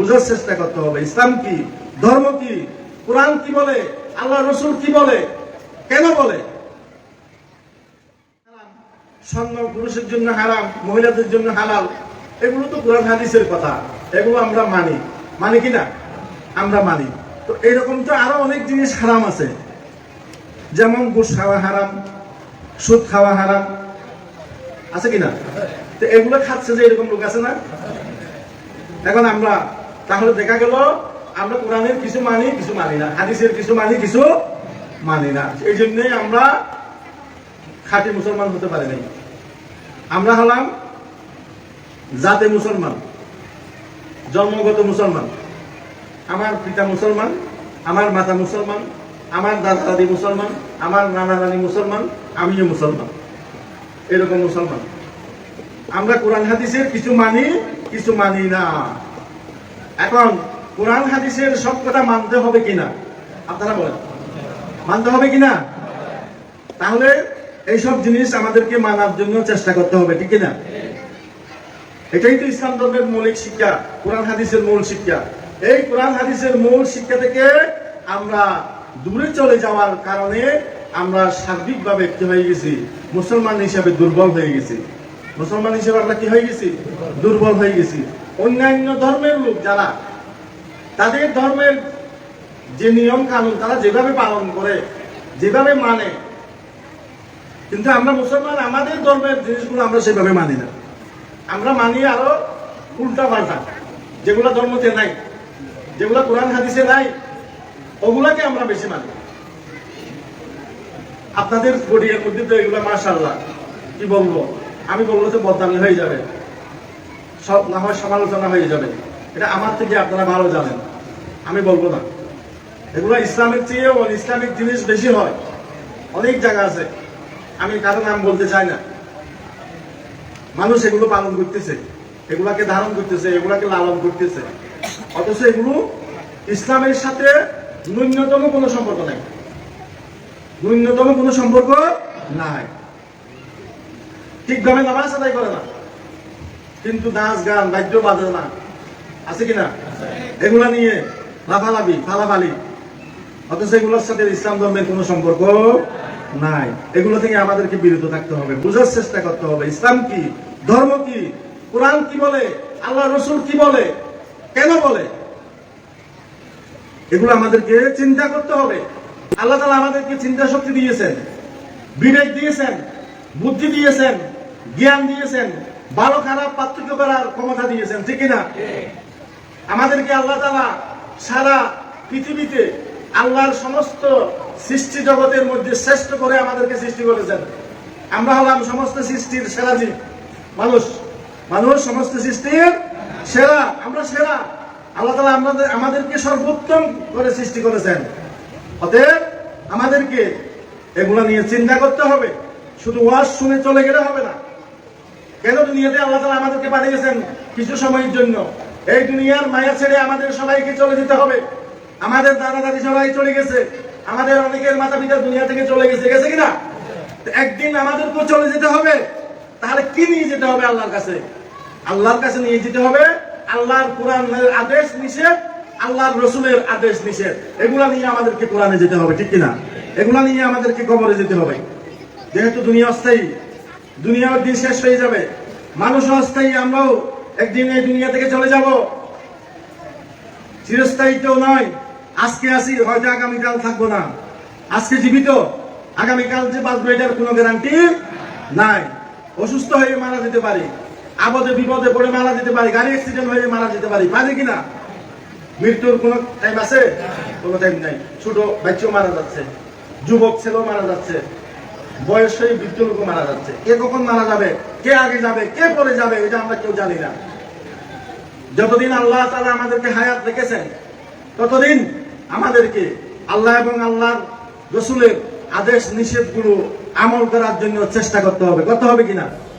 বোঝার চেষ্টা করতে হবে। ইসলাম কি? ধর্ম কি? কোরআন কি বলে? আল্লাহ রসুল কি বলে? কেন বলে? পুরুষের জন্য হারাম, মহিলাদের জন্য হালাল, এগুলো তো কোরআন হাদিসের কথা। এগুলো আমরা মানি। মানি কি না? আমরা মানি। তো এইরকম তো আরও অনেক জিনিস হারাম আছে। যেমন ঘুষ খাওয়া হারাম, সুদ খাওয়া হারাম। আছে কি না? তো এগুলো খাচ্ছে যে এরকম লোক আছে না? এখন আমরা তাহলে দেখা গেল, আমরা কোরআনের কিছু মানি কিছু মানি না। হাদিসের কিছু মানি কিছু মানি না। এই জন্যই আমরা খাঁটি মুসলমান হতে পারি নাই। আমরা হলাম জাতে মুসলমান, জন্মগত মুসলমান। আমার পিতা মুসলমান, আমার মাতা মুসলমান, আমার দাদা দাদি মুসলমান, আমার নানা নানি মুসলমান, আমিও মুসলমান। এরকম মুসলমান। আমরা কোরআন হাদিসের কিছু মানি কিছু মানি না। এখন কোরআন হাদিসের সব কথা মানতে হবে কিনা? আপনারা বলেন। মানতে হবে কিনা? তাহলে এইসব জিনিস আমাদেরকে মানার জন্য চেষ্টা করতে হবে, ঠিক না এটাই তো ইসলাম ধর্মের মৌলিক শিক্ষা, কোরআন হাদিসের মূল শিক্ষা। এই কোরআন হাদিসের মূল শিক্ষা থেকে আমরা দূরে চলে যাওয়ার কারণে আমরা সার্বিকভাবে কি হয়ে গেছি। মুসলমান হিসাবে দুর্বল হয়ে গেছি। মুসলমান হিসেবে আমরা কি হয়ে গেছি? দুর্বল হয়ে গেছি। অন্যান্য ধর্মের লোক যারা, তাদের ধর্মের যে নিয়ম কানুন, তারা যেভাবে পালন করে, যেভাবে মানে। কিন্তু আমরা মুসলমান, আমাদের ধর্মের জিনিসগুলো আমরা সেভাবে মানি না। আমরা মানি আরও উল্টা পাল্টা যেগুলো ধর্মতে নাই, যেগুলো কোরআন হাদিসে নাই, ওগুলাকে আমরা বেশি মানি। আপনাদের গড়িয়ার মধ্যে তো এগুলো মাশাল্লাহ কি বলব? আমি বলব তো বদনামি হয়ে যাবে। সব না হয় সমালোচনা হয়ে যাবে। এটা আমার থেকে আপনারা ভালো জানেন। আমি বলব না। এগুলো ইসলামের চেয়েও ইসলামিক জিনিস বেশি হয়। অনেক জায়গা আছে। আমি কারও নাম বলতে চাই না। মানুষ এগুলো পালন করতেছে। এগুলাকে ধারণ করতেছে, এগুলাকে লালন করতেছে। অথচ এগুলো ইসলামের সাথে ন্যূনতম কোনো সম্পর্ক নাই। ন্যূনতম কোনো সম্পর্ক নাই। ঠিকভাবে নামাজ আদায় করে না। কিন্তু নাচ গান, বাদ্য বাজে না আছে কিনা? এগুলা নিয়ে লাফালাফি, ফালাফালি। অথচ এগুলোর সাথে ইসলাম ধর্মের কোনো সম্পর্ক নাই। এগুলো থেকে আমাদেরকে বিরত থাকতে হবে, বোঝার চেষ্টা করতে হবে। ইসলাম কি? ধর্ম কি? কোরআন কি বলে? আল্লাহ রসুল কি বলে? কেন বলে? এগুলো আমাদেরকে চিন্তা করতে হবে। আল্লাহ তালা আমাদেরকে চিন্তা শক্তি দিয়েছেন, বিবেক দিয়েছেন, বুদ্ধি দিয়েছেন, জ্ঞান দিয়েছেন। ভালো খারাপ পার্থক্য করার ক্ষমতা দিয়েছেন ঠিক না আমাদেরকে আল্লাহ তালা সারা পৃথিবীতে আল্লাহর সমস্ত সৃষ্টি জগতের মধ্যে শ্রেষ্ঠ করে আমাদেরকে সৃষ্টি করেছেন। আমরা হলাম সমস্ত সৃষ্টির সেরা জীব মানুষ। মানুষ সমস্ত সৃষ্টির সেরা আমরা সেরা। আল্লাহ তালা আমাদের আমাদেরকে সর্বোত্তম করে সৃষ্টি করেছেন। অতএব আমাদেরকে এগুলো নিয়ে চিন্তা করতে হবে। শুধু ওয়াজ শুনে চলে গেলে হবে না। কেন দুনিয়াতে আল্লাহ তালা আমাদেরকে পাঠিয়েছেন কিছু সময়ের জন্য। এই দুনিয়ার মায়া ছেড়ে আমাদের সবাইকে চলে যেতে হবে। আমাদের দাদা দাদি সবাই চলে গেছে। আমাদের অনেকের মাতা পিতা দুনিয়া থেকে চলে গেছে। গেছে কিনা? একদিন আমাদেরকেও চলে যেতে হবে। তাহলে কি নিয়ে যেতে হবে আল্লাহর কাছে? আল্লাহর কাছে নিয়ে যেতে হবে আল্লাহর কোরআনের আদেশ নিষেধ, আল্লাহর রসুলের আদেশ নিষেধ। এগুলা নিয়ে আমাদেরকে কোরআনে যেতে হবে, ঠিক কিনা? এগুলা নিয়ে আমাদেরকে কবরে যেতে হবে। যেহেতু দুনিয়া অস্থায়ী দুনিয়ার দিন শেষ হয়ে যাবে। মানুষ অস্থায়ী, আমরাও একদিন এই দুনিয়া থেকে চলে যাব। চিরস্থায়ী তো নয়। আজকে আসি হয়তো আগামীকাল থাকব না। আজকে জীবিত, আগামীকাল যে বাঁচবো এটার কোনো গ্যারান্টি নাই। অসুস্থ হয়ে মারা যেতে পারি, আবদে বিপদে পড়ে মারা যেতে পারি, গাড়ি অ্যাক্সিডেন্ট হয়ে মারা যেতে পারি পারি কিনা? মৃত্যুর কোনো টাইম আছে? কোনো টাইম নাই। ছোট বাচ্চাও মারা যাচ্ছে, যুবক ছেলেও মারা যাচ্ছে। বয়স হয়ে বৃদ্ধ লোক মারা যাচ্ছে। কে কখন মারা যাবে? কে আগে যাবে? কে পরে যাবে? এটা আমরা কেউ জানি না। যতদিন আল্লাহ তারা আমাদেরকে হায়াত রেখেছেন, ততদিন আমাদেরকে আল্লাহ এবং আল্লাহর রসুলের আদেশ নিষেধগুলো আমল করার জন্য চেষ্টা করতে হবে। করতে হবে কিনা?